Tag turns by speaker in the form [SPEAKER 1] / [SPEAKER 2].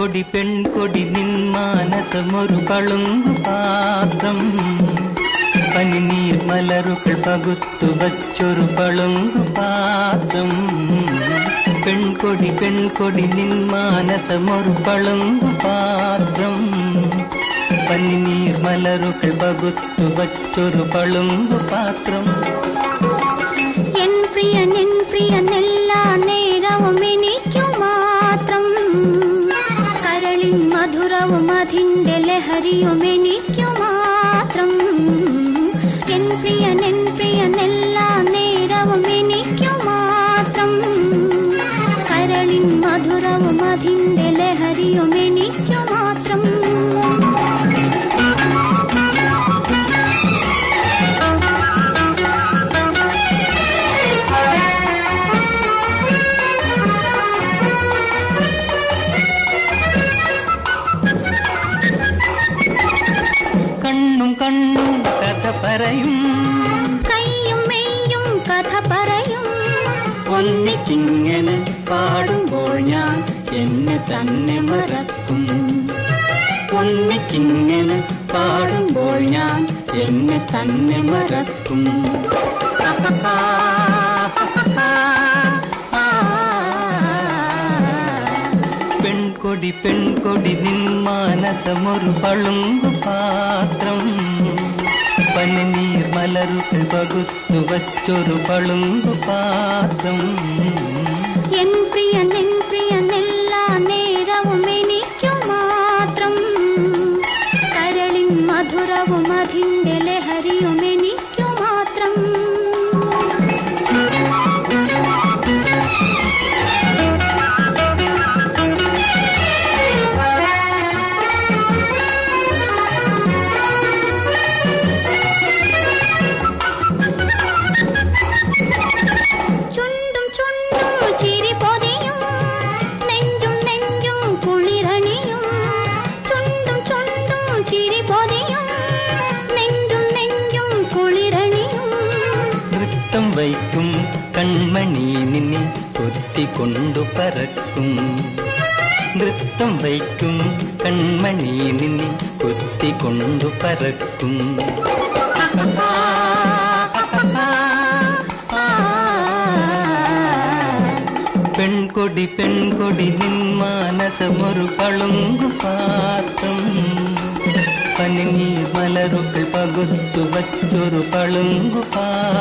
[SPEAKER 1] പെൺകൊടി പെൺകൊടി നിൻ മാനസമൊരു കളുങ്കു പാത്രം. പനിനീർ മലറുകൾ പകുത്തു വച്ചൊരു കളുങ്കു പാത്രം. പെൺകൊടി പെൺകൊടി നിൻ മാനസമൊരു കളുങ്കു പാത്രം. പനിനീർ മലറുകൾ പകുത്തു വച്ചൊരു കളുങ്കു പാത്രം.
[SPEAKER 2] കരളിൻ മധുരവും അതിന്റെ ലഹരിയും എനിക്കു മാത്രം എൻ പ്രിയൻ എൻ പ്രിയൻ
[SPEAKER 1] പറയും
[SPEAKER 2] കയ്യും മെയ്യും കഥ പറയും
[SPEAKER 1] ഒന്നിച്ചിങ്ങനെ പാടുമ്പോൾ ഞാൻ എന്നെ തന്നെ മറക്കും. ഒന്നിച്ചിങ്ങനെ പാടുമ്പോൾ ഞാൻ എന്നെ തന്നെ മറക്കും. പെൺകൊടി പെൺകൊടി നിൻ മാനസമൊരു പളുങ്കു പാത്രം. പനിനീർ മലരുകൾ പകുത്തു വച്ചൊരു പളുങ്കു പാസം
[SPEAKER 2] എൻ പ്രിയൻ എൻ പ്രിയൻ എല്ലാ നേരവും എനിക്കു മാത്രം. കരളിൻ മധുരവും അതിന്റെ ലഹരിയും എനിക്കു മാത്രം.
[SPEAKER 1] നൃത്തം വയ്ക്കും കൺമണി നിന്നെ കൊത്തിക്കൊണ്ടു പറക്കും നൃത്തം വയ്ക്കും കൺമണി നിന്നെ കൊത്തിക്കൊണ്ടു പറക്കും പെൺകൊടി പെൺകൊടി നിൻ മാനസമൊരു പളുങ്കു പാത്രം പനിനീർ മലറുകൾ പകുത്തു വച്ചൊരു പളുങ്കു പാത്രം